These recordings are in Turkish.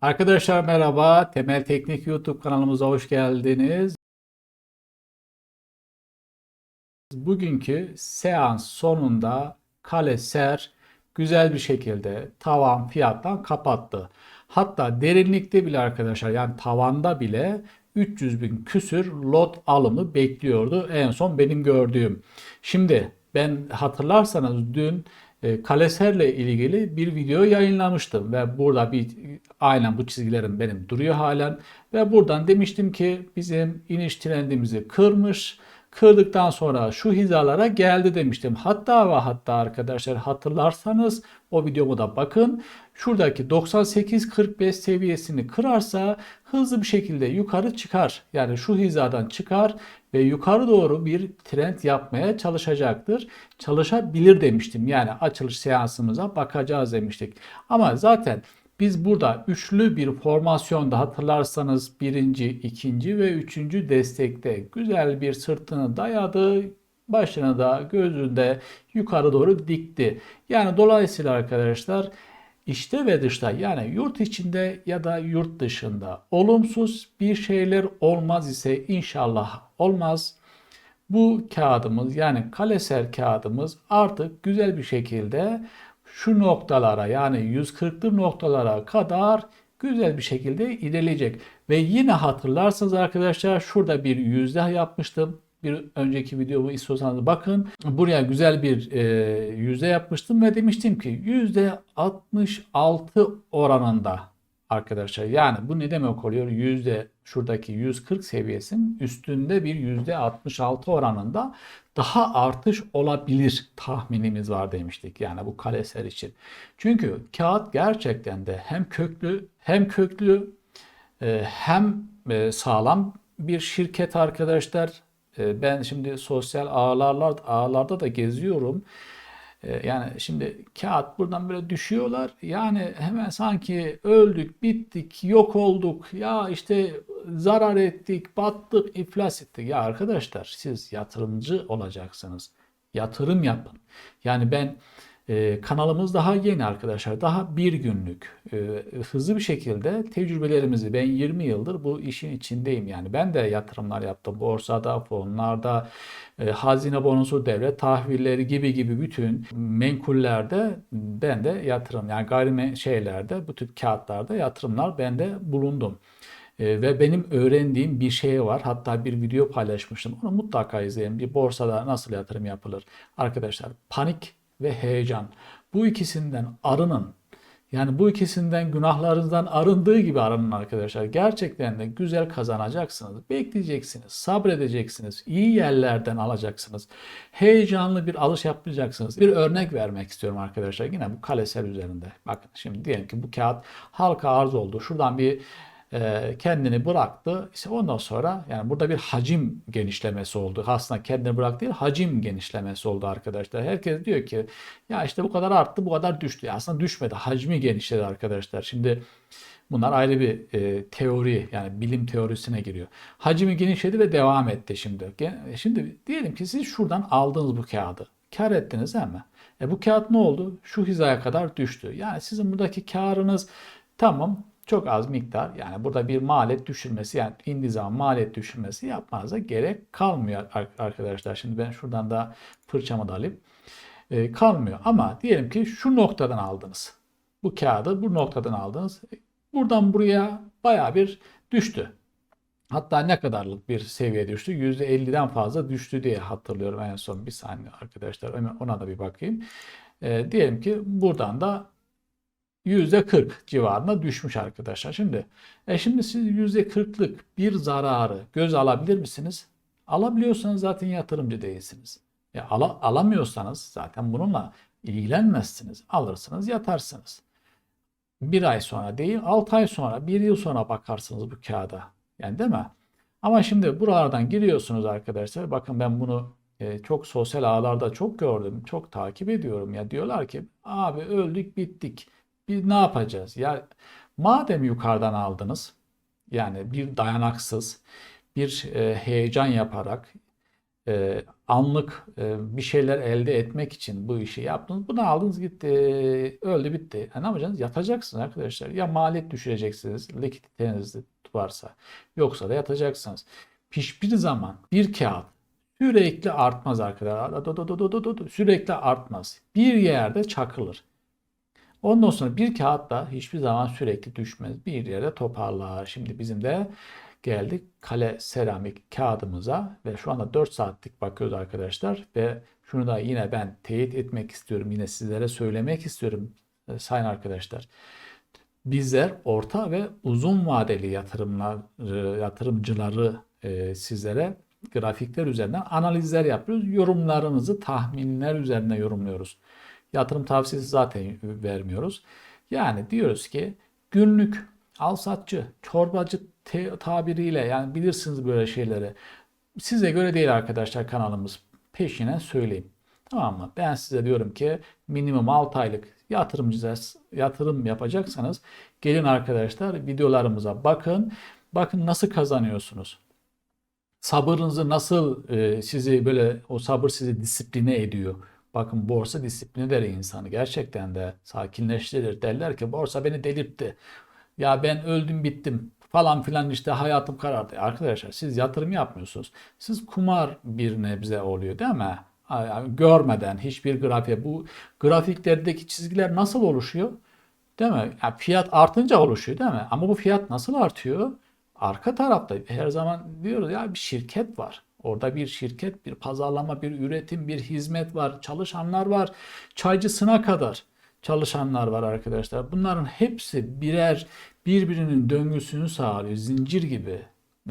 Arkadaşlar merhaba. Temel Teknik YouTube kanalımıza hoş geldiniz. Bugünkü seans sonunda Kaleser güzel bir şekilde tavan fiyattan kapattı. Hatta derinlikte bile arkadaşlar yani tavanda bile 300 bin küsür lot alımı bekliyordu en son benim gördüğüm. Şimdi ben hatırlarsanız dün Kaleser'le ilgili bir video yayınlamıştım ve burada bir aynen bu çizgilerim benim duruyor halen ve buradan demiştim ki bizim iniş trendimizi kırmış. Kırdıktan sonra şu hizalara geldi demiştim. Hatta ve hatta arkadaşlar hatırlarsanız o videomu da bakın. Şuradaki 98-45 seviyesini kırarsa hızlı bir şekilde yukarı çıkar. Yani şu hizadan çıkar ve yukarı doğru bir trend yapmaya çalışacaktır. Çalışabilir demiştim. Yani açılış seansımıza bakacağız demiştik. Ama zaten biz burada üçlü bir formasyonda hatırlarsanız birinci, ikinci ve üçüncü destekte güzel bir sırtını dayadı. Başını da gözünde yukarı doğru dikti. Yani dolayısıyla arkadaşlar işte ve dışta yani yurt içinde ya da yurt dışında olumsuz bir şeyler olmaz ise inşallah olmaz. Bu kağıdımız yani kaleser kağıdımız artık güzel bir şekilde şu noktalara yani 140'lı noktalara kadar güzel bir şekilde ilerleyecek. Ve yine hatırlarsanız arkadaşlar şurada bir yüzde yapmıştım. Bir önceki videomu istiyorsanız bakın. Buraya güzel bir e, yüzde yapmıştım ve demiştim ki yüzde 66 oranında arkadaşlar. Yani bu ne demek oluyor? Yüzde şuradaki 140 seviyesinin üstünde bir yüzde 66 oranında daha artış olabilir tahminimiz var demiştik. Yani bu kaleser için. Çünkü kağıt gerçekten de hem köklü hem köklü e, hem e, sağlam bir şirket arkadaşlar. E, ben şimdi sosyal ağlarlar ağlarda da geziyorum. Yani şimdi kağıt buradan böyle düşüyorlar. Yani hemen sanki öldük, bittik, yok olduk. Ya işte zarar ettik, battık, iflas ettik. Ya arkadaşlar siz yatırımcı olacaksınız. Yatırım yapın. Yani ben e, kanalımız daha yeni arkadaşlar. Daha bir günlük. E, hızlı bir şekilde tecrübelerimizi ben 20 yıldır bu işin içindeyim. Yani ben de yatırımlar yaptım. Borsada, fonlarda, e, hazine bonosu, devlet tahvilleri gibi gibi bütün menkullerde ben de yatırım yani gayrimen şeylerde bu tip kağıtlarda yatırımlar ben de bulundum. E, ve benim öğrendiğim bir şey var. Hatta bir video paylaşmıştım. Onu mutlaka izleyin. Bir borsada nasıl yatırım yapılır? Arkadaşlar panik ve heyecan. Bu ikisinden arının. Yani bu ikisinden günahlarınızdan arındığı gibi arının arkadaşlar. Gerçekten de güzel kazanacaksınız. Bekleyeceksiniz, sabredeceksiniz, iyi yerlerden alacaksınız. Heyecanlı bir alış yapmayacaksınız. Bir örnek vermek istiyorum arkadaşlar. Yine bu kalesel üzerinde. Bakın şimdi diyelim ki bu kağıt halka arz oldu. Şuradan bir e, kendini bıraktı. İşte ondan sonra yani burada bir hacim genişlemesi oldu. Aslında kendini bırak değil hacim genişlemesi oldu arkadaşlar. Herkes diyor ki ya işte bu kadar arttı bu kadar düştü. Aslında düşmedi. Hacmi genişledi arkadaşlar. Şimdi bunlar ayrı bir e, teori yani bilim teorisine giriyor. Hacmi genişledi ve devam etti şimdi. Şimdi diyelim ki siz şuradan aldınız bu kağıdı. Kar ettiniz değil mi? E bu kağıt ne oldu? Şu hizaya kadar düştü. Yani sizin buradaki karınız tamam çok az miktar yani burada bir maliyet düşürmesi yani indiği zaman maliyet düşürmesi yapmanıza gerek kalmıyor arkadaşlar. Şimdi ben şuradan da fırçamı da alayım. E, kalmıyor ama diyelim ki şu noktadan aldınız. Bu kağıdı bu noktadan aldınız. Buradan buraya baya bir düştü. Hatta ne kadarlık bir seviye düştü? %50'den fazla düştü diye hatırlıyorum en son bir saniye arkadaşlar. Ona da bir bakayım. E, diyelim ki buradan da %40 civarına düşmüş arkadaşlar. Şimdi e şimdi siz %40'lık bir zararı göz alabilir misiniz? Alabiliyorsanız zaten yatırımcı değilsiniz. E, al alamıyorsanız zaten bununla ilgilenmezsiniz. Alırsınız yatarsınız. Bir ay sonra değil, 6 ay sonra, bir yıl sonra bakarsınız bu kağıda. Yani değil mi? Ama şimdi buralardan giriyorsunuz arkadaşlar. Bakın ben bunu e, çok sosyal ağlarda çok gördüm. Çok takip ediyorum. Ya diyorlar ki abi öldük bittik biz ne yapacağız? Ya madem yukarıdan aldınız yani bir dayanaksız bir e, heyecan yaparak e, anlık e, bir şeyler elde etmek için bu işi yaptınız. Bunu aldınız gitti. Öldü bitti. E, ne yapacaksınız? Yatacaksınız arkadaşlar. Ya maliyet düşüreceksiniz. Likiditeniz varsa. Yoksa da yatacaksınız. Hiçbir zaman bir kağıt sürekli artmaz arkadaşlar. Sürekli artmaz. Bir yerde çakılır. Ondan sonra bir kağıt da hiçbir zaman sürekli düşmez. Bir yere toparlar. Şimdi bizim de geldik kale seramik kağıdımıza ve şu anda 4 saatlik bakıyoruz arkadaşlar ve şunu da yine ben teyit etmek istiyorum. Yine sizlere söylemek istiyorum e, sayın arkadaşlar. Bizler orta ve uzun vadeli yatırımlar yatırımcıları e, sizlere grafikler üzerinden analizler yapıyoruz. Yorumlarımızı tahminler üzerine yorumluyoruz. Yatırım tavsiyesi zaten vermiyoruz. Yani diyoruz ki günlük alsatçı, çorbacı tabiriyle yani bilirsiniz böyle şeyleri. Size göre değil arkadaşlar kanalımız. Peşine söyleyeyim. Tamam mı? Ben size diyorum ki minimum 6 aylık yatırımcıya yatırım yapacaksanız gelin arkadaşlar videolarımıza bakın. Bakın nasıl kazanıyorsunuz. Sabırınızı nasıl e, sizi böyle o sabır sizi disipline ediyor. Bakın borsa disiplin eder insanı. Gerçekten de sakinleştirir. Derler ki borsa beni delirtti. Ya ben öldüm bittim falan filan işte hayatım karardı. Arkadaşlar siz yatırım yapmıyorsunuz. Siz kumar bir nebze oluyor değil mi? Yani görmeden hiçbir grafiğe bu grafiklerdeki çizgiler nasıl oluşuyor? Değil mi? Yani fiyat artınca oluşuyor değil mi? Ama bu fiyat nasıl artıyor? Arka tarafta her zaman diyoruz ya bir şirket var. Orada bir şirket, bir pazarlama, bir üretim, bir hizmet var. Çalışanlar var. Çaycısına kadar çalışanlar var arkadaşlar. Bunların hepsi birer birbirinin döngüsünü sağlıyor. Zincir gibi.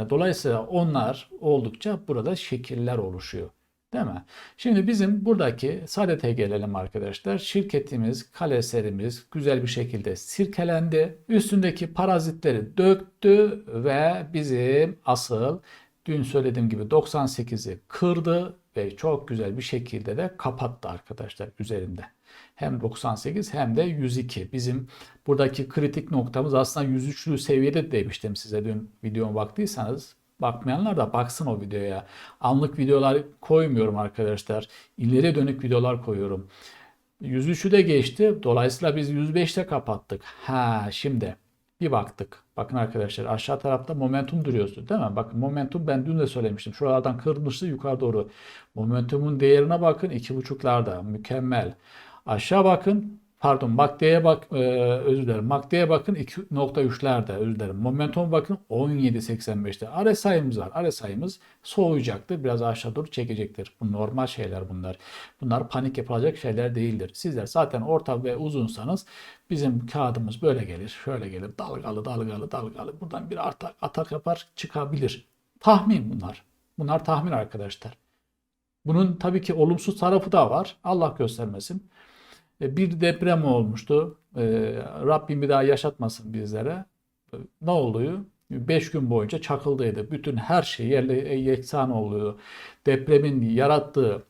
Dolayısıyla onlar oldukça burada şekiller oluşuyor. Değil mi? Şimdi bizim buradaki Saadet'e gelelim arkadaşlar. Şirketimiz, kaleserimiz güzel bir şekilde sirkelendi. Üstündeki parazitleri döktü ve bizim asıl dün söylediğim gibi 98'i kırdı ve çok güzel bir şekilde de kapattı arkadaşlar üzerinde. Hem 98 hem de 102. Bizim buradaki kritik noktamız aslında 103'lü seviyede demiştim size dün videoma baktıysanız. Bakmayanlar da baksın o videoya. Anlık videolar koymuyorum arkadaşlar. İleri dönük videolar koyuyorum. 103'ü de geçti. Dolayısıyla biz 105'te kapattık. Ha şimdi bir baktık. Bakın arkadaşlar aşağı tarafta momentum duruyorsun değil mi? Bakın momentum ben dün de söylemiştim. Şuralardan kırılmıştı yukarı doğru. Momentumun değerine bakın 2.5'larda. Mükemmel. Aşağı bakın Pardon MACD'ye bak e, özür dilerim. MACD'ye bakın 2.3'lerde özür dilerim. Momentum bakın 17.85'te. RSI'miz var. RSI'miz soğuyacaktır. Biraz aşağı doğru çekecektir. Bu normal şeyler bunlar. Bunlar panik yapılacak şeyler değildir. Sizler zaten orta ve uzunsanız bizim kağıdımız böyle gelir. Şöyle gelir. Dalgalı dalgalı dalgalı. Buradan bir atak, atak yapar çıkabilir. Tahmin bunlar. Bunlar tahmin arkadaşlar. Bunun tabii ki olumsuz tarafı da var. Allah göstermesin. E, bir deprem olmuştu. E, Rabbim bir daha yaşatmasın bizlere. E, ne oluyor? 5 gün boyunca çakıldıydı. Bütün her şey yerle yeksan oluyor. Depremin yarattığı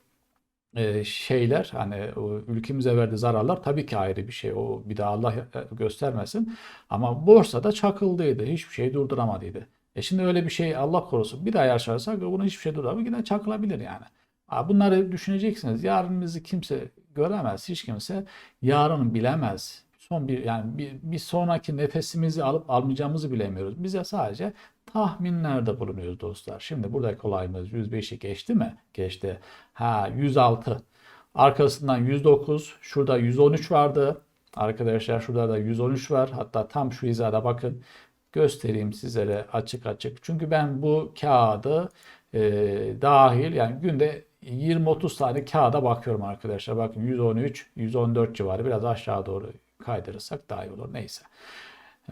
şeyler hani ülkemize verdiği zararlar tabii ki ayrı bir şey. O bir daha Allah göstermesin. Ama borsada çakıldıydı. Hiçbir şey durduramadıydı. E şimdi öyle bir şey Allah korusun bir daha yaşarsak bunu hiçbir şey durduramıyor. Yine çakılabilir yani. Bunları düşüneceksiniz. Yarınınızı kimse göremez. Hiç kimse yarını bilemez. Son bir yani bir, bir sonraki nefesimizi alıp almayacağımızı bilemiyoruz. Bize sadece tahminlerde bulunuyoruz dostlar. Şimdi burada kolayımız 105'i geçti mi? Geçti. Ha 106. Arkasından 109. Şurada 113 vardı. Arkadaşlar şurada da 113 var. Hatta tam şu hizada bakın göstereyim sizlere açık açık. Çünkü ben bu kağıdı e, dahil yani günde 20-30 tane kağıda bakıyorum arkadaşlar. Bakın 113, 114 civarı biraz aşağı doğru kaydırırsak daha iyi olur. Neyse.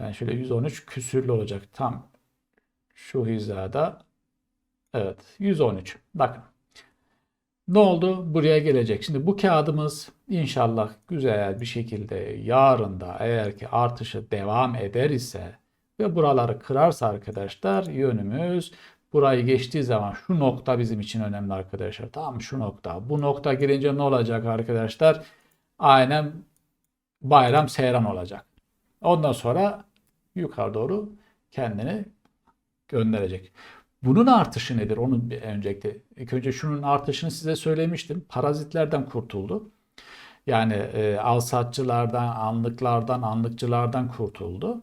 Yani şöyle 113 küsürlü olacak. Tam şu hizada. Evet 113. Bakın. Ne oldu? Buraya gelecek. Şimdi bu kağıdımız inşallah güzel bir şekilde yarında eğer ki artışı devam eder ise ve buraları kırarsa arkadaşlar yönümüz Burayı geçtiği zaman şu nokta bizim için önemli arkadaşlar. Tamam şu nokta. Bu nokta girince ne olacak arkadaşlar? Aynen bayram seyran olacak. Ondan sonra yukarı doğru kendini gönderecek. Bunun artışı nedir? Onu bir öncelikle ilk önce şunun artışını size söylemiştim. Parazitlerden kurtuldu. Yani e, alsatçılardan, anlıklardan, anlıkçılardan kurtuldu.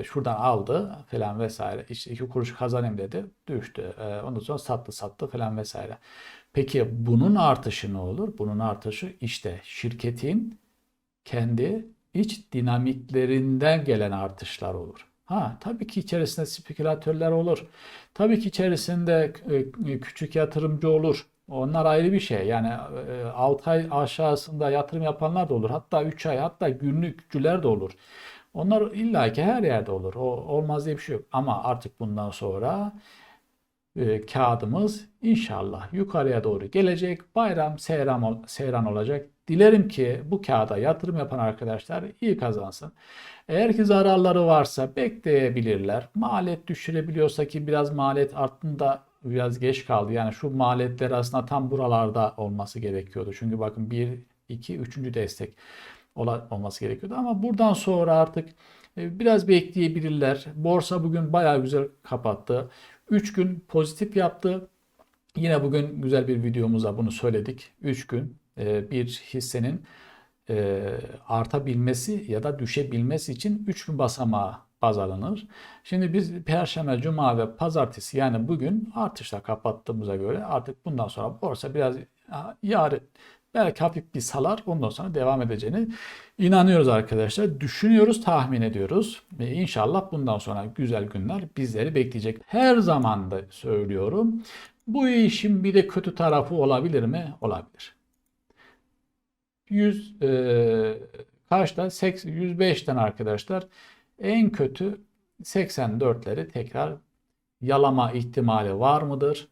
E, şuradan aldı falan vesaire. İşte iki kuruş kazanayım dedi. Düştü. E, ondan sonra sattı sattı falan vesaire. Peki bunun artışı ne olur? Bunun artışı işte şirketin kendi iç dinamiklerinden gelen artışlar olur. Ha, tabii ki içerisinde spekülatörler olur. Tabii ki içerisinde e, küçük yatırımcı olur. Onlar ayrı bir şey. Yani 6 ay aşağısında yatırım yapanlar da olur. Hatta 3 ay hatta günlükçüler de olur. Onlar illaki her yerde olur. O olmaz diye bir şey yok. Ama artık bundan sonra e, kağıdımız inşallah yukarıya doğru gelecek. Bayram seyran, seyran olacak. Dilerim ki bu kağıda yatırım yapan arkadaşlar iyi kazansın. Eğer ki zararları varsa bekleyebilirler. Maliyet düşürebiliyorsa ki biraz maliyet arttığında biraz geç kaldı. Yani şu maliyetler aslında tam buralarda olması gerekiyordu. Çünkü bakın 1, 2, 3. destek olması gerekiyordu. Ama buradan sonra artık e, biraz bekleyebilirler. Borsa bugün bayağı güzel kapattı. 3 gün pozitif yaptı. Yine bugün güzel bir videomuzda bunu söyledik. 3 gün e, bir hissenin e, artabilmesi ya da düşebilmesi için 3 gün basamağı baz alınır. Şimdi biz Perşembe, Cuma ve Pazartesi yani bugün artışla kapattığımıza göre artık bundan sonra borsa biraz yarın belki hafif bir salar ondan sonra devam edeceğini inanıyoruz arkadaşlar. Düşünüyoruz, tahmin ediyoruz. Ve inşallah bundan sonra güzel günler bizleri bekleyecek. Her zaman da söylüyorum. Bu işin bir de kötü tarafı olabilir mi? Olabilir. 100 e, kaçta? 105'ten arkadaşlar en kötü 84'leri tekrar yalama ihtimali var mıdır?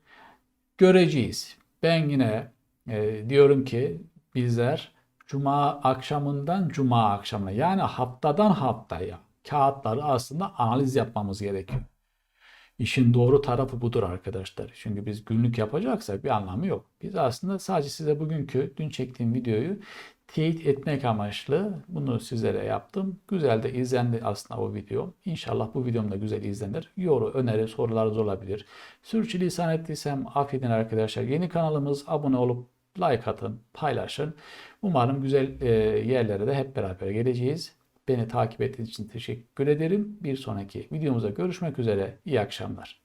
Göreceğiz. Ben yine e, diyorum ki bizler cuma akşamından cuma akşamına yani haftadan haftaya kağıtları aslında analiz yapmamız gerekiyor. İşin doğru tarafı budur arkadaşlar. Çünkü biz günlük yapacaksak bir anlamı yok. Biz aslında sadece size bugünkü dün çektiğim videoyu teyit etmek amaçlı bunu sizlere yaptım. Güzel de izlendi aslında o video. İnşallah bu videom da güzel izlenir. Yorum, öneri, sorularınız olabilir. Sürçülisan ettiysem affedin arkadaşlar. Yeni kanalımız abone olup like atın, paylaşın. Umarım güzel e, yerlere de hep beraber geleceğiz. Beni takip ettiğiniz için teşekkür ederim. Bir sonraki videomuzda görüşmek üzere. İyi akşamlar.